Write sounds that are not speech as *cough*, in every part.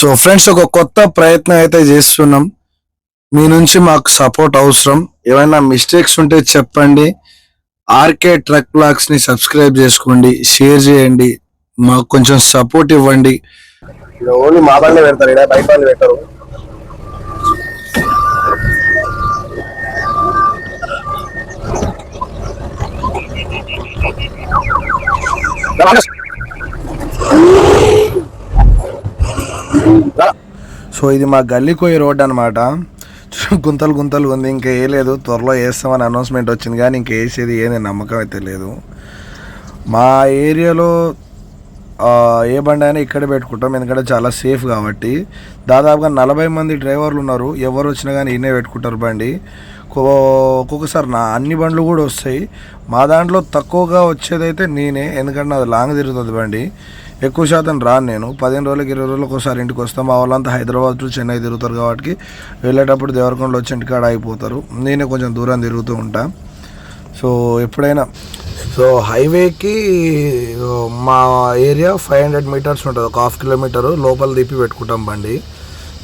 So friends ఒక కొత్త ప్రయత్నం అయితే చేస్తున్నాం. మీ నుంచి మాకు సపోర్ట్ అవసరం. ఏమైనా మిస్టేక్స్ ఉంటే చెప్పండి. ఆర్కే ట్రక్ బ్లాగ్స్ని సబ్స్క్రైబ్ చేసుకోండి. షేర్ చేయండి. మాకు కొంచెం సపోర్ట్ ఇవ్వండి. ఓన్లీ మా బండి పెడతారు. ఇక్కడ బైక్ బండి పెట్టరు. సో ఇది మా గల్లీకోయి రోడ్ అనమాట గుంతలు గుంతలు ఉంది. ఇంకా వేయలేదు త్వరలో వేస్తామని అనౌన్స్మెంట్ వచ్చింది కానీ ఇంకా వేసేది ఏది నమ్మకం అయితే లేదు. మా ఏరియాలో ఏ బండి అయినా ఇక్కడే పెట్టుకుంటాం. ఎందుకంటే చాలా సేఫ్ కాబట్టి. దాదాపుగా నలభై మంది డ్రైవర్లు ఉన్నారు. ఎవరు వచ్చినా కానీ ఈయనే పెట్టుకుంటారు బండి. ఒక్కొక్కసారి నా అన్ని బండ్లు కూడా వస్తాయి. మా దాంట్లో తక్కువగా వచ్చేదైతే నేనే ఎందుకంటే నాది లాంగ్ తిరుగుతుంది బండి. ఎక్కువ శాతం రాను నేను. పదిహేను రోజులకి ఇరవై రోజులకు ఒకసారి ఇంటికి వస్తాం. మా వాళ్ళంతా హైదరాబాద్ టు చెన్నై తిరుగుతారు కాబట్టి వెళ్ళేటప్పుడు దేవరకొండలో వచ్చి ఇంటికాడ అయిపోతారు నేనే కొంచెం దూరం తిరుగుతూ ఉంటా. సో ఎప్పుడైనా సో హైవేకి మా ఏరియా ఫైవ్ హండ్రెడ్ మీటర్స్ ఉంటుంది. ఒక హాఫ్ కిలోమీటర్ లోపల దిప్పి పెట్టుకుంటాం బండి.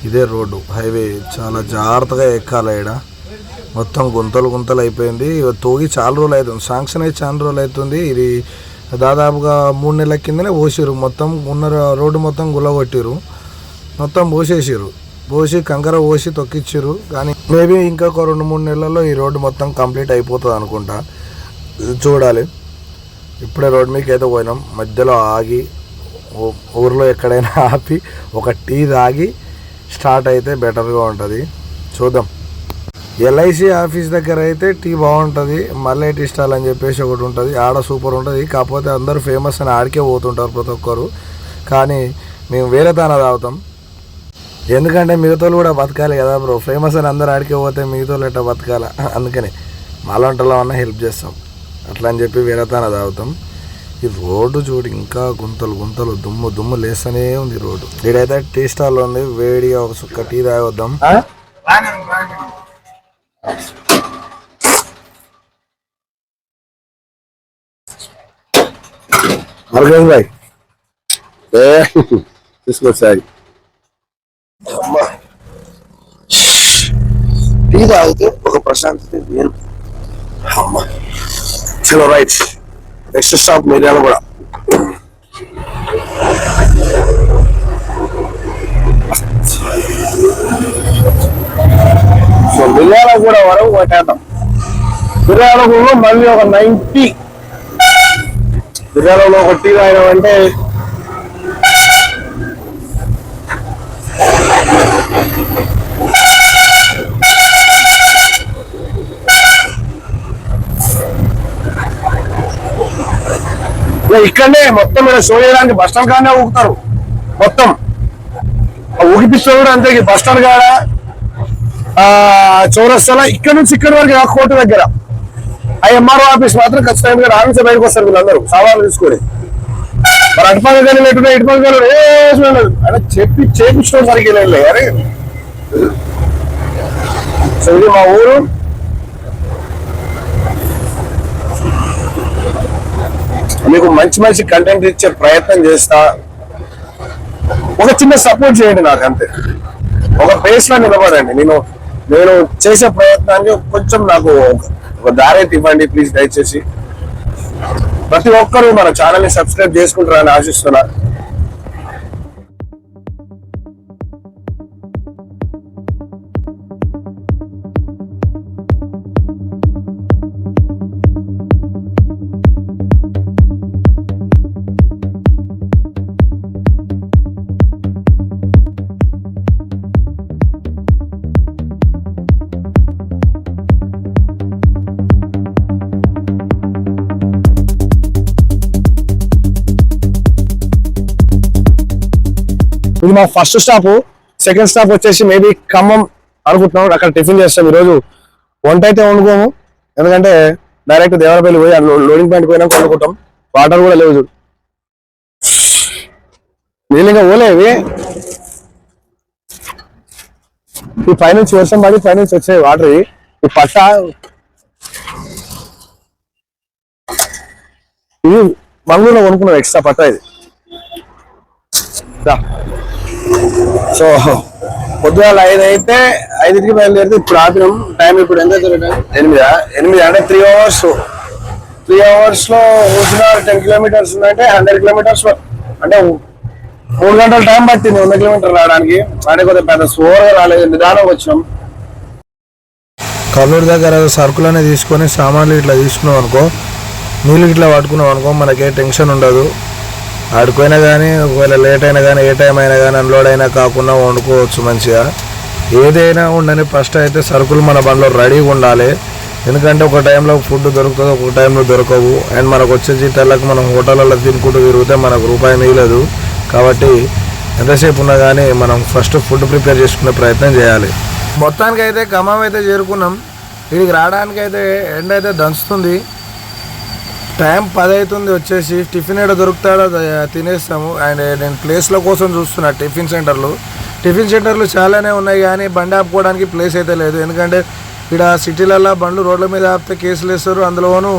ఇదే రోడ్డు హైవే. చాలా జాగ్రత్తగా ఎక్కాలి ఇక్కడ మొత్తం గుంతలు గుంతలు అయిపోయింది. తోగి చాలా రోజులు అవుతుంది శాంక్షన్ అయితే చాలా రోజులు అవుతుంది ఇది దాదాపుగా మూడు నెలల కిందనే పోసిరు మొత్తం ఉన్న రోడ్డు మొత్తం గుల్లగొట్టిరు మొత్తం పోసేసిరు పోసి కంకర పోసి తొక్కిచ్చిర్రు. కానీ మేబీ ఇంకొక రెండు మూడు నెలల్లో ఈ రోడ్డు మొత్తం కంప్లీట్ అయిపోతుంది అనుకుంటా. చూడాలి. ఇప్పుడే రోడ్ మీకు అయితే పోయినాం. మధ్యలో ఆగి ఊరిలో ఊర్లో ఎక్కడైనా ఆపి ఒక టీ తాగి స్టార్ట్ అయితే బెటర్గా ఉంటుంది. చూద్దాం. ఎల్ఐసి ఆఫీస్ దగ్గర అయితే టీ బాగుంటుంది మల్లె టీ స్టాల్ అని చెప్పేసి ఒకటి ఉంటుంది. ఆడ సూపర్ ఉంటుంది. కాకపోతే అందరూ ఫేమస్ అని ఆడికే పోతుంటారు ప్రతి ఒక్కరు. కానీ మేము వేరే దాన తాగుతాం. ఎందుకంటే మిగతాలు కూడా బతకాలి కదా బ్రో. ఫేమస్ అని అందరు ఆడికే పోతే మిగతాలు ఎట్లా బతకాల? అందుకని మాలంటలో అన్న హెల్ప్ చేస్తాం. అట్లా అని చెప్పి వేరే తాన తాగుతాం. ఈ రోడ్డు చూడు ఇంకా గుంతలు గుంతలు దుమ్ము దుమ్ము లేస్తూనే ఉంది రోడ్డు. ఇక్కడైతే టీ స్టాల్ ఉంది. వేడిగా ఒక సుక్క టీ తాగొద్దాం. అరగంజ్ భాయ్ ఏ తీసుకొచ్చాయి. టీ తాగితే ఒక ప్రశాంతత వేరు అమ్మా. రైట్ నెక్స్ట్ స్టాప్ మీడియాలో కూడా. శాతం వరకు మళ్ళీ ఒక నైంటీ. మిర్యాలలో ఒక టీ తాగినామంటే అంటే ఇక్కడనే మొత్తం మీద షో చేయడానికి బస్ స్టాండ్ కాడనే ఊగుతారు. మొత్తం. ఆ ఊగిపిస్తే కూడా అంతే బస్ స్టాండ్ కాడ చౌరస్తాలో ఇక్కడ నుంచి ఇక్కడ వరకు కోట కోర్టు దగ్గర. ఆ ఎంఆర్ఓ ఆఫీస్ మాత్రం ఖచ్చితంగా రావించే బయటకు వస్తారు వీళ్ళందరూ. సవాలు తీసుకొని మరి అటుపక్క కానీ లేకుండా ఇటుపక్క కానీ ఏ అలా చెప్పి చేపించడం సరిగ్గా లేదు. అరే. సో ఇది మా ఊరు. మీకు మంచి మంచి కంటెంట్ ఇచ్చే ప్రయత్నం చేస్తా. ఒక చిన్న సపోర్ట్ చేయండి నాకు అంతే. ఒక ప్లేస్లో నిలబడండి. నేను నేను చేసే ప్రయత్నాన్ని కొంచెం నాకు ఒక- దారైతే ఇవ్వండి ప్లీజ్ దయచేసి. ప్రతి ఒక్కరూ మన ఛానల్ని సబ్స్క్రైబ్ చేసుకుంటారని ఆశిస్తున్నా. మా ఫస్ట్ స్టాప్ సెకండ్ స్టాప్ వచ్చేసి మేబీ ఖమ్మం అనుకుంటున్నాం. అక్కడ టిఫిన్ చేస్తాం ఈరోజు. వంట అయితే వండుకోము. ఎందుకంటే డైరెక్ట్ దేవరపల్లి పోయి లోడింగ్ పాయింట్ పోయినాక వండుకుంటాం. వాటర్ కూడా లేవు చూడు. నీళ్ళు ఇంకా పోలేవి ఈ పైనుంచి వర్షం పడి పైనుంచి వచ్చే వాటర్ ఈ పట్ట ఇది మంగళూరులో కొనుక్కున్నాం ఎక్స్ట్రా పట్ట ఇది. సో పొద్దుగాల ఐదు అయితే ఐదుకి బయలుదేరితే ఇప్పుడు ఆపినాం టైం ఇప్పుడు ఎంత ఎనిమిదా? ఎనిమిది అంటే త్రీ అవర్స్ త్రీ అవర్స్లో ఊసిన టెన్ కిలోమీటర్స్ ఉందంటే హండ్రెడ్ కిలోమీటర్స్ అంటే మూడు గంటల టైం పట్టింది వంద కిలోమీటర్ రావడానికి. అంటే కొద్దిగా పెద్ద స్లోగా రాలేదు. నిదానంగా వచ్చినాం. కల్లూరు దగ్గర సరుకులు అనేది తీసుకొని సామాన్లు ఇట్లా తీసుకున్నాం అనుకో నీళ్ళు ఇట్లా పట్టుకున్నాం అనుకో మనకే టెన్షన్ ఉండదు. ఆడుకోయినా కానీ ఒకవేళ లేట్ అయినా కానీ ఏ టైం అయినా కానీ అన్లోడ్ అయినా కాకుండా వండుకోవచ్చు మంచిగా. ఏదైనా ఉండని ఫస్ట్ అయితే సరుకులు మన బండిలో రెడీగా ఉండాలి. ఎందుకంటే ఒక టైంలో ఫుడ్ దొరుకుతుంది ఒక టైంలో దొరకవు. అండ్ మనకు వచ్చే జీతాలకు మనం హోటళ్ళలో తినుకుంటూ తిరిగితే మనకు రూపాయి మిగలదు. కాబట్టి ఎంతసేపు ఉన్నా కానీ మనం ఫస్ట్ ఫుడ్ ప్రిపేర్ చేసుకునే ప్రయత్నం చేయాలి. మొత్తానికి అయితే ఖమ్మం అయితే చేరుకున్నాం. వీడికి రావడానికి అయితే ఎండ అయితే దంచుతుంది. టైం పది అవుతుంది వచ్చేసి టిఫిన్ ఎక్కడ దొరుకుతాడో తినేస్తాము. అండ్ నేను ప్లేస్ల కోసం చూస్తున్నా టిఫిన్ సెంటర్లు. టిఫిన్ సెంటర్లు చాలానే ఉన్నాయి కానీ బండి ఆపుకోవడానికి ప్లేస్ అయితే లేదు. ఎందుకంటే ఇక్కడ సిటీలలో బండ్లు రోడ్ల మీద ఆపితే కేసులు వేస్తారు. అందులోనూ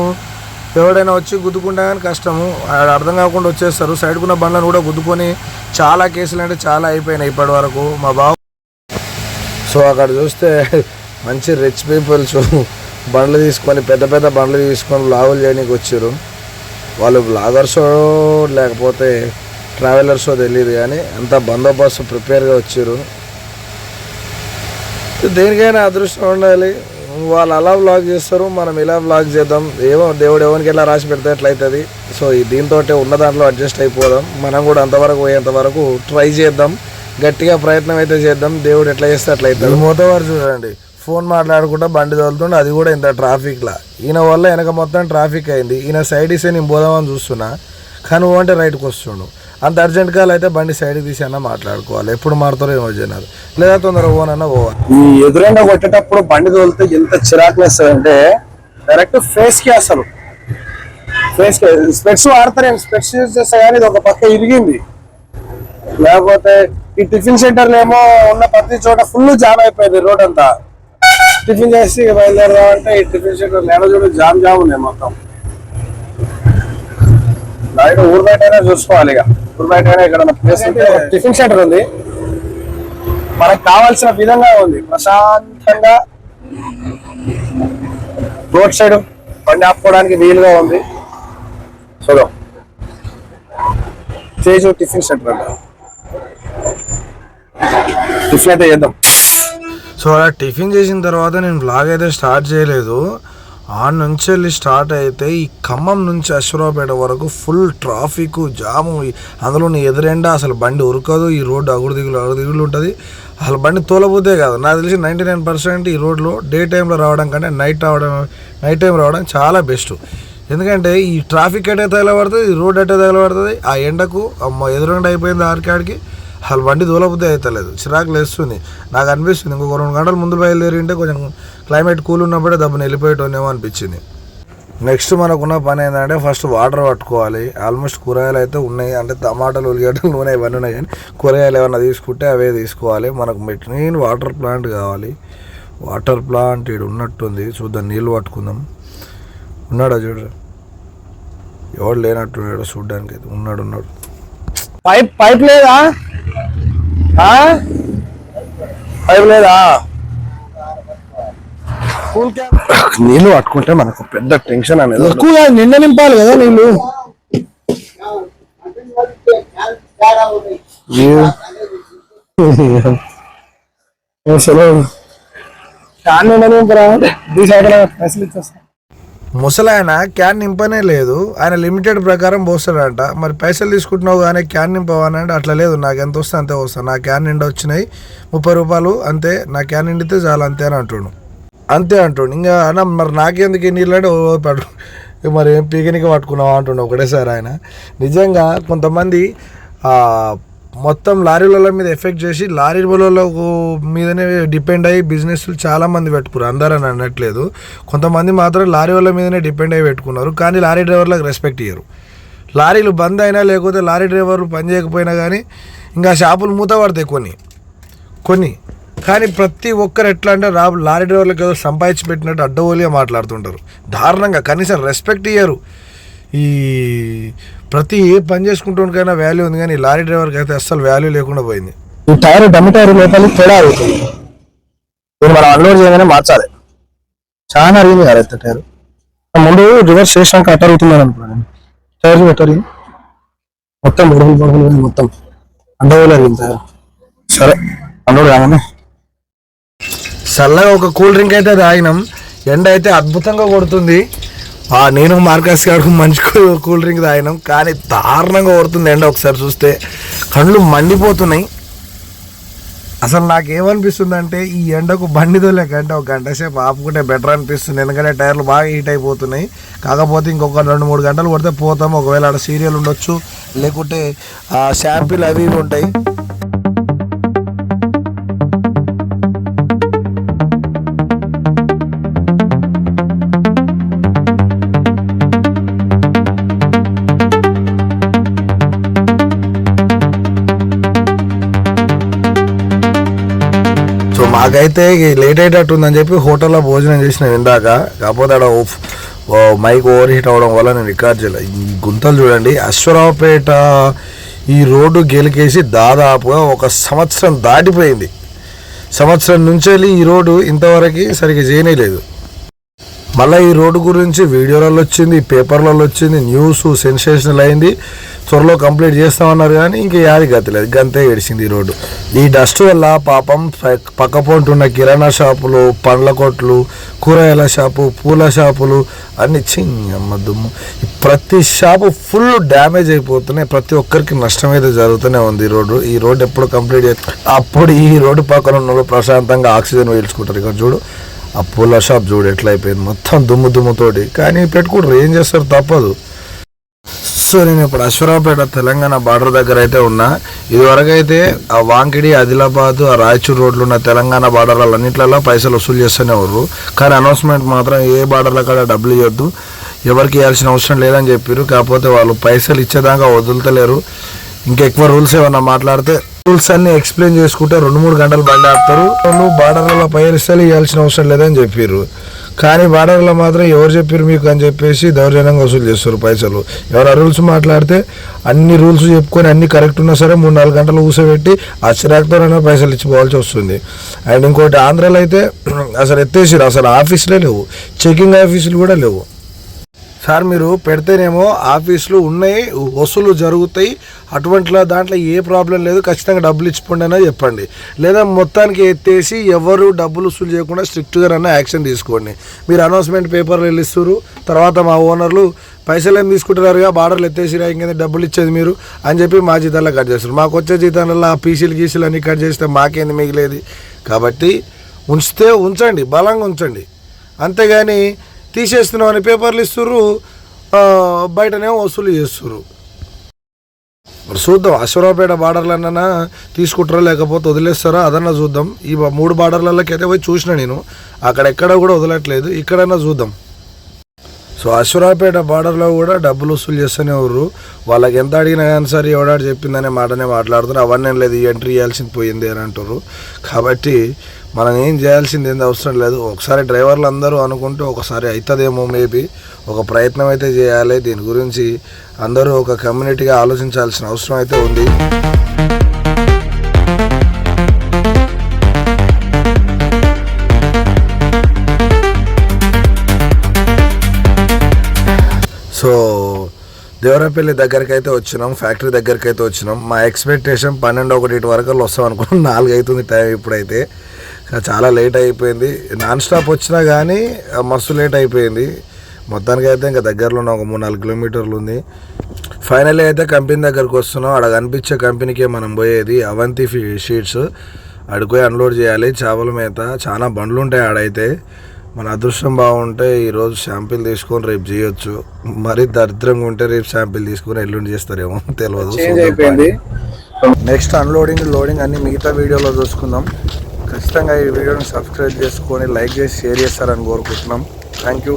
ఎవడైనా వచ్చి గుద్దుకుంటా కానీ కష్టము. అర్థం కాకుండా వచ్చేస్తారు. సైడ్కున్న బండ్లను కూడా గుద్దుకొని చాలా కేసులు అంటే చాలా అయిపోయినాయి ఇప్పటి వరకు. మా బాబు సో అక్కడ చూస్తే మంచి రిచ్ పీపుల్స్ బండ్లు తీసుకొని పెద్ద పెద్ద బండ్లు తీసుకొని బ్లాగులు చేయడానికి వచ్చారు. వాళ్ళు బ్లాగర్సో లేకపోతే ట్రావెలర్సో తెలియదు కానీ అంత బందోబస్తు ప్రిపేర్గా వచ్చారు. దేనికైనా అదృష్టం ఉండాలి. వాళ్ళు అలా బ్లాగ్ చేస్తారు మనం ఇలా బ్లాగ్ చేద్దాం. ఏమో దేవుడు ఎవరికి ఎలా రాసి పెడితే ఎట్లయితుంది సో ఈ దీంతో ఉన్న దాంట్లో అడ్జస్ట్ అయిపోదాం. మనం కూడా అంతవరకు పోయేంతవరకు ట్రై చేద్దాం. గట్టిగా ప్రయత్నం అయితే చేద్దాం. దేవుడు ఎట్లా చేస్తే అట్లా మూతవారు చూడండి. ఫోన్ మాట్లాడుకుంటా బండి తోలుతుండే అది కూడా ఇంత ట్రాఫిక్లా. ఈయన వల్ల వెనక మొత్తం ట్రాఫిక్ అయింది. ఈయన సైడ్ ఇస్తే నేను పోదామని చూస్తున్నా. కానీ అంటే రైట్కి వస్తుండు. అంత అర్జెంట్ కాల్ అయితే బండి సైడ్కి తీసి అన్న మాట్లాడుకోవాలి. ఎప్పుడు మారుతారో ఏమో జనాలు. లేదా తొందరగా పోనన్నా పోవాలి. ఈ ఎదురైనా కొట్టేటప్పుడు బండి తోలితే ఎంత చిరాకు వేస్తుంది డైరెక్ట్ ఫేస్కి అసలు. ఫేస్ స్పెట్స్ వాడతారు? స్పెట్స్ యూజ్ చేస్తా కానీ ఇది ఒక పక్క ఇరిగింది. లేకపోతే ఈ టిఫిన్ సెంటర్లు ఏమో ఉన్న ప్రతి చోట ఫుల్ జామ్ అయిపోయింది రోడ్ అంతా. టిఫిన్ చేసి బయలుదేరదాం అంటే ఈ టిఫిన్ సెంటర్ నేల చూడ జామ్ జామ్ ఉన్నాయి మొత్తం. బయట ఊరు చూసుకోవాలి ఇక. ఊరు బయట అయినా ఇక్కడ ప్లేస్ టిఫిన్ సెంటర్ ఉంది. మనకు కావాల్సిన విధంగా ఉంది. ప్రశాంతంగా రోడ్ సైడ్ బండి ఆపుకోవడానికి వీలుగా ఉంది. చూద్దాం. తేజు టిఫిన్ సెంటర్ అంట టిఫిన్ అయితే చేద్దాం. సో అలా టిఫిన్ చేసిన తర్వాత నేను బ్లాగ్ అయితే స్టార్ట్ చేయలేదు. ఆ నుంచి వెళ్ళి స్టార్ట్ అయితే ఈ ఖమ్మం నుంచి అశ్వరావుపేట వరకు ఫుల్ ట్రాఫిక్ జాము అందులో నీ ఎదురెండ అసలు బండి ఉరకదు. ఈ రోడ్డు అగుడు దిగులు అగుడు దిగులు ఉంటుంది. అసలు బండి తోలబోతే కాదు. నాకు తెలిసి నైంటీ నైన్ పర్సెంట్ ఈ రోడ్లో డే టైంలో రావడం కంటే నైట్ రావడం నైట్ టైం రావడం చాలా బెస్ట్ ఎందుకంటే ఈ ట్రాఫిక్ ఎటే తగలబడుతుంది ఈ రోడ్ ఎటే తగలబడుతుంది ఆ ఎండకు ఎదురుండ ఎదురెండ అయిపోయింది ఆరికాడికి అసలు బండి దూలబుద్ధి అవుతలేదు చిరాకు లేస్తుంది. నాకు అనిపిస్తుంది. ఇంకొక రెండు గంటల ముందు బయలుదేరి ఉంటే కొంచెం క్లైమేట్ కూల్ ఉన్నప్పుడే దబ్బుని వెళ్ళిపోయేటోనేమో అనిపించింది. నెక్స్ట్ మనకున్న పని ఏంటంటే ఫస్ట్ వాటర్ పట్టుకోవాలి. ఆల్మోస్ట్ కూరగాయలు అయితే ఉన్నాయి. అంటే టమాటాలు ఉల్లిగడ్డలు నూనె ఇవన్నీ ఉన్నాయి. కానీ కూరగాయలు ఏమైనా తీసుకుంటే అవే తీసుకోవాలి. మనకు మెయిన్ వాటర్ ప్లాంట్ కావాలి. వాటర్ ప్లాంట్ ఇక్కడ ఉన్నట్టుంది. చూద్దాం నీళ్ళు పట్టుకుందాం. ఉన్నాడా చూడు. ఎవడు లేనట్టున్నాడు చూడడానికి అయితే ఉన్నాడు ఉన్నాడు. పైప్ పైప్ లేదా? పైప్ లేదా? నీళ్ళు పట్టుకుంటే మనకు పెద్ద టెన్షన్ అనేది ఎక్కువ నిండ నింపాలి కదా నీళ్ళు. అసలు నిండ నింపరా? ఇచ్చేస్తా ముసలాయన క్యాన్ నింపనే లేదు. ఆయన లిమిటెడ్ ప్రకారం పోస్తాడంట. మరి పైసలు తీసుకుంటున్నావు కానీ క్యాన్ నింపవానంటే అట్లా లేదు. నాకు ఎంత వస్తే అంతే వస్తా. నా క్యాన్ నిండా వచ్చినాయి. ముప్పై రూపాయలు అంతే. నా క్యాన్ నిండితే చాలు అంతే అని అంటుండు. అంతే అంటుండు. ఇంకా అన్న మరి నాకెందుకు ఈ నీళ్ళు అంటే పడు. మరి ఏం పీకనికి పట్టుకున్నావు అంటుండు ఒకటేసారి ఆయన. నిజంగా కొంతమంది మొత్తం లారీల మీద ఎఫెక్ట్ చేసి లారీ వాళ్ళ మీదనే డిపెండ్ అయ్యి బిజినెస్లు చాలామంది పెట్టుకున్నారు అందరూ అని అనట్లేదు. కొంతమంది మాత్రం లారీ వాళ్ళ మీదనే డిపెండ్ అయ్యి పెట్టుకున్నారు. కానీ లారీ డ్రైవర్లకు రెస్పెక్ట్ ఇయ్యరు. లారీలు బంద్ అయినా లేకపోతే లారీ డ్రైవర్లు పని చేయకపోయినా కానీ ఇంకా షాపులు మూత పడతాయి కొన్ని. కొన్ని. కానీ ప్రతి ఒక్కరు ఎట్లా అంటే రా లారీ డ్రైవర్లకు ఏదో సంపాదించి పెట్టినట్టు అడ్డగోలిగా మాట్లాడుతుంటారు. దారుణంగా. కనీసం రెస్పెక్ట్ ఇయ్యరు. ఈ ప్రతి ఏ పని చేసుకుంటానికైనా వాల్యూ ఉంది కానీ లారీ డ్రైవర్కి అయితే అస్సలు వాల్యూ లేకుండా పోయింది. ఈ టైర్ డమ్మి టైర్ లోపలి తేడా అవుతుంది దీన్ని మనం అన్లోడ్ చేయగానే మార్చాలి. చాలా అరిగింది కదా అయితే టైర్. ముందు రివర్స్ చేసినాక అట్ట అరుగుతున్నాను అనుకున్నాను నేను. టైర్ పెట్టారు మొత్తం బుడగలు బుడగలు మొత్తం. అండవోలు అరిగింది టైర్. సరే అన్లోడ్ కాగానే. చల్లగా ఒక కూల్ డ్రింక్ అయితే తాగినాం. ఎండ అయితే అద్భుతంగా కొడుతుంది. నేను మార్కస్ గారు మంచి కూల్ డ్రింక్ తాగినాం. కానీ దారుణంగా కొడుతుంది ఎండ ఒకసారి చూస్తే. కళ్ళు మండిపోతున్నాయి. అసలు నాకు ఏమనిపిస్తుంది అంటే ఈ ఎండకు బండి తోలేకంటే ఒక గంట సేపు ఆపుకుంటే బెటర్ అనిపిస్తుంది. ఎందుకంటే టైర్లు బాగా హీట్ అయిపోతున్నాయి. కాకపోతే ఇంకొక రెండు మూడు గంటలు కొడితే పోతాం ఒకవేళ ఆడ సీరియల్ ఉండొచ్చు. లేకుంటే షాంపీలు అవి ఇవి ఉంటాయి. నాకైతే లేట్ అయ్యేటట్టు ఉందని చెప్పి హోటల్లో భోజనం చేసిన ఇందాక. కాకపోతే ఆడ మైక్ ఓవర్ హీట్ అవడం వల్ల నేను రికార్డ్ చేయలేదు ఈ గుంతలు చూడండి. అశ్వరావుపేట ఈ రోడ్డు గెలికేసి దాదాపుగా ఒక సంవత్సరం దాటిపోయింది. సంవత్సరం నుంచి వెళ్ళి ఈ రోడ్డు ఇంతవరకు సరిగ్గా చేయనేలేదు మళ్ళీ ఈ రోడ్డు గురించి వీడియోలలో వచ్చింది పేపర్లలో వచ్చింది న్యూస్ సెన్సేషనల్ అయింది. త్వరలో కంప్లీట్ చేస్తామన్నారు కానీ ఇంకా యాది గతి లేదు. గంతే గడిచింది ఈ రోడ్డు. ఈ డస్ట్ వల్ల పాపం పక్క పొంటున్న ఉన్న కిరాణా షాపులు పండ్ల కొట్లు కూరగాయల షాపు పూల షాపులు అన్ని చిన్నమ్మ దుమ్ము. ప్రతి షాపు ఫుల్ డ్యామేజ్ అయిపోతున్నాయి. ప్రతి ఒక్కరికి నష్టం అయితే జరుగుతూనే ఉంది ఈ రోడ్డు. ఈ రోడ్డు ఎప్పుడు కంప్లీట్ చేస్తే అప్పుడు ఈ రోడ్డు పక్కన ఉన్న వాళ్ళు ప్రశాంతంగా ఆక్సిజన్ పీల్చుకుంటారు ఇక్కడ చూడు ఆ పూల షాప్ చూడు ఎట్లా అయిపోయింది మొత్తం దుమ్ము దుమ్ముతోటి. కానీ పెట్టుకుంటారు ఏం చేస్తారు తప్పదు. సో నేను ఇప్పుడు అశ్వరావుపేట తెలంగాణ బార్డర్ దగ్గర అయితే ఉన్నా. ఇదివరకు అయితే ఆ వాంకిడి ఆదిలాబాద్ ఆ రాయచూర్ రోడ్లు ఉన్న తెలంగాణ బార్డర్లు అన్నింటిలో పైసలు వసూలు చేస్తూనే ఉన్నారు కానీ అనౌన్స్మెంట్ మాత్రం ఏ బార్డర్ల కాడ డబ్బులు ఇవ్వద్దు ఎవరికి ఇవ్వాల్సిన అవసరం లేదని చెప్పారు కాకపోతే వాళ్ళు పైసలు ఇచ్చేదాకా వదులుతలేరు. ఇంకెక్కువ రూల్స్ ఏమన్నా మాట్లాడితే రూల్స్ అన్ని ఎక్స్ప్లెయిన్ చేసుకుంటే రెండు మూడు గంటలు బండి ఆపుతారు. వాళ్ళు బార్డర్లలో పైరిస్తలు ఇవ్వాల్సిన అవసరం లేదని చెప్పారు కానీ బార్డర్లో మాత్రం ఎవరు చెప్పారు మీకు అని చెప్పేసి దౌర్జన్యంగా వసూలు చేస్తారు పైసలు. ఎవరు రూల్స్ మాట్లాడితే అన్ని రూల్స్ చెప్పుకొని అన్ని కరెక్ట్ ఉన్నా సరే మూడు నాలుగు గంటలు ఊసబెట్టి ఆ చిరాకుతోనైనా పైసలు ఇచ్చిపోవాల్సి వస్తుంది. అండ్ ఇంకోటి ఆంధ్రాలో అయితే *clears throat* అసలు ఎత్తేసారు అసలు ఆఫీసులే లేవు. చెకింగ్ ఆఫీసులు కూడా లేవు. సార్ మీరు పెడితేనేమో ఆఫీసులు ఉన్నాయి వసూలు జరుగుతాయి అటువంటిలో దాంట్లో ఏ ప్రాబ్లం లేదు ఖచ్చితంగా డబ్బులు ఇచ్చిపోండి అనే చెప్పండి. లేదా మొత్తానికి ఎత్తేసి ఎవరు డబ్బులు వసూలు చేయకుండా స్ట్రిక్ట్గా అన్న యాక్షన్ తీసుకోండి. మీరు అనౌన్స్మెంట్ పేపర్లు వెళ్ళిస్తారు తర్వాత మా ఓనర్లు పైసలు ఏం తీసుకుంటున్నారుగా బార్డర్లు ఎత్తేసి ఇంకేంది డబ్బులు ఇచ్చేది మీరు అని చెప్పి మా జీతాల్లో కట్ చేస్తారు. మాకు వచ్చే జీతాలలో ఆ పీసీలు గీసీలు అన్ని కట్ చేస్తే మాకేంది మిగిలేది? కాబట్టి ఉంచితే ఉంచండి బలంగా ఉంచండి. అంతేగాని తీసేస్తున్నాం అని పేపర్లు ఇస్తుర్రు బయటనే బయటనేమో వసూలు చేస్తుర్రు. మరి చూద్దాం అశ్వరావుపేట బార్డర్లన్నా తీసుకుంటారా లేకపోతే వదిలేస్తారా? అదన్నా చూద్దాం. ఈ మూడు బార్డర్లకి అయితే పోయి చూసిన నేను. అక్కడ ఎక్కడ కూడా వదలట్లేదు. ఇక్కడన్నా చూద్దాం. సో అశ్వరావుపేట బార్డర్లో కూడా డబ్బులు వసూలు చేస్తూనే ఎవరు వాళ్ళకి ఎంత అడిగినా కానీ సరే ఎవడాడు చెప్పిందనే మాటనే మాట్లాడుతున్నారు. అవన్నీ లేదు ఎంట్రీ చేయాల్సింది పోయింది అని అంటారు కాబట్టి మనం ఏం చేయాల్సింది ఏంది అవసరం లేదు. ఒకసారి డ్రైవర్లు అందరూ అనుకుంటే ఒకసారి అవుతుందేమో మేబీ. ఒక ప్రయత్నం అయితే చేయాలి. దీని గురించి అందరూ ఒక కమ్యూనిటీగా ఆలోచించాల్సిన అవసరం అయితే ఉంది. సో దేవరపల్లి దగ్గరికి అయితే వచ్చినాం. ఫ్యాక్టరీ దగ్గరికి అయితే వచ్చినాం. మా ఎక్స్పెక్టేషన్ పన్నెండు ఒకటి వరకు వస్తాం అనుకున్నాం. నాలుగు అవుతుంది టైం ఇప్పుడైతే. చాలా లేట్ అయిపోయింది. నాన్ స్టాప్ వచ్చినా కానీ మస్తు లేట్ అయిపోయింది. మొత్తానికి అయితే ఇంకా దగ్గరలో ఉన్న ఒక మూడు నాలుగు కిలోమీటర్లు ఉంది. ఫైనల్లీ అయితే కంపెనీ దగ్గరకు వస్తున్నాం. అక్కడ కనిపించే కంపెనీకే మనం పోయేది అవంతి షీట్స్ అడిపోయి అన్లోడ్ చేయాలి. చేపల మేత. చాలా బండ్లు ఉంటాయి ఆడైతే. మన అదృష్టం బాగుంటే ఈరోజు శాంపిల్ తీసుకొని రేపు చేయొచ్చు. మరి దరిద్రంగా ఉంటే రేపు శాంపిల్ తీసుకొని ఎల్లుండి చేస్తారేమో తెలియదు. నెక్స్ట్ అన్లోడింగ్ లోడింగ్ అన్ని మిగతా వీడియోలో చూసుకుందాం. ఖచ్చితంగా ఈ వీడియోని సబ్స్క్రైబ్ చేసుకొని లైక్ చేసి షేర్ చేస్తారని కోరుకుంటున్నాం. Thank you